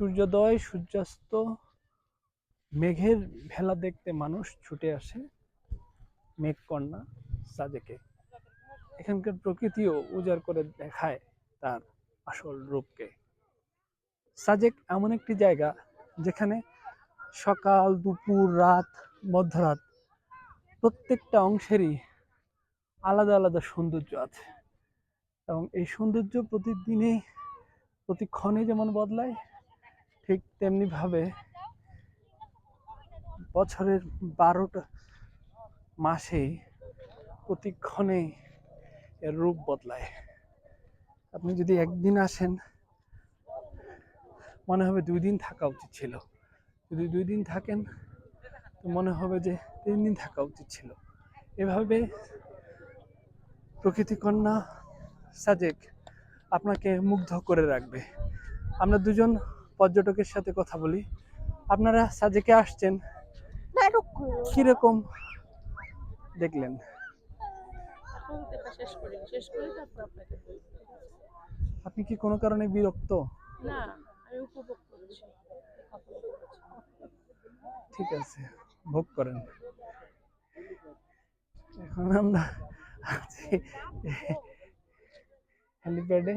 সূর্যোদয়, সূর্যাস্ত, মেঘের ভেলা দেখতে মানুষ ছুটে আসে মেঘকন্যা সাজেকে। এখানকার প্রকৃতিও উজাড় করে দেখায় তার আসল রূপকে। সাজেক এমন একটি জায়গা যেখানে সকাল, দুপুর, রাত, মধ্যরাত প্রত্যেকটা অংশেরই আলাদা আলাদা সৌন্দর্য আছে। এবং এই সৌন্দর্য প্রতিদিনে প্রতিক্ষণে যেমন বদলায় ঠিক তেমনিভাবে বছরের বারোটা মাসে প্রতিক্ষণে এর রূপ বদলায়। আপনি যদি একদিন আসেন, মনে হবে দুই দিন থাকা উচিত ছিল। যদি দুই দিন থাকেন, তো মনে হবে যে তিন দিন থাকা উচিত ছিল। এভাবে প্রকৃতিকন্যা সাজেক আপনাকে মুগ্ধ করে রাখবে। আমরা দুজন পর্যটকের সাথে কথা বলি। আপনারা সাজেকে আসছেন। কীরকম দেখলেন? আপনি কি কোনো কারণে বিরক্ত? না আমি উপভোগ করছি। ঠিক আছে ভোগ করেন। এখন আমরা আছি হেলিপ্যাডে